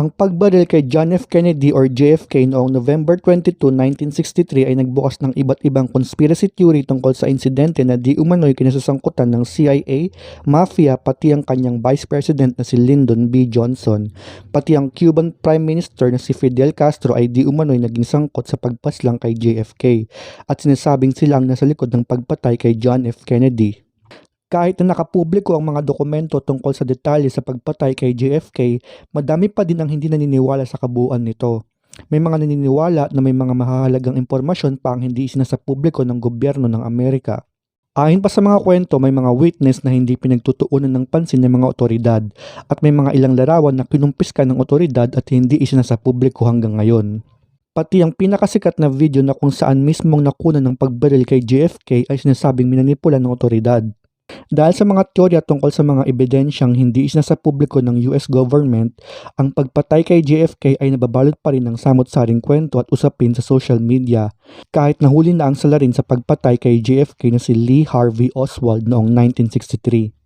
Ang pagbaril kay John F. Kennedy or JFK noong November 22, 1963 ay nagbukas ng iba't ibang conspiracy theory tungkol sa insidente na di umano'y kinasasangkutan ng CIA, mafia, pati ang kanyang Vice President na si Lyndon B. Johnson. Pati ang Cuban Prime Minister na si Fidel Castro ay di umano'y naging sangkot sa pagpaslang kay JFK at sinasabing sila ang nasa likod ng pagpatay kay John F. Kennedy. Kahit na nakapubliko ang mga dokumento tungkol sa detalye sa pagpatay kay JFK, madami pa din ang hindi naniniwala sa kabuuan nito. May mga naniniwala na may mga mahalagang impormasyon pa ang hindi isinasa publiko ng gobyerno ng Amerika. Ayon pa sa mga kwento, may mga witness na hindi pinagtutuunan ng pansin ng mga otoridad at may mga ilang larawan na kinumpiska ng otoridad at hindi isinasa publiko hanggang ngayon. Pati ang pinakasikat na video na kung saan mismong nakunan ng pagbaril kay JFK ay sinasabing minanipula ng otoridad. Dahil sa mga teorya tungkol sa mga ebidensyang hindi isinasa publiko ng US government, ang pagpatay kay JFK ay nababalot pa rin ng samot-saring kwento at usapin sa social media. Kahit nahuli na ang salarin sa pagpatay kay JFK na si Lee Harvey Oswald noong 1963.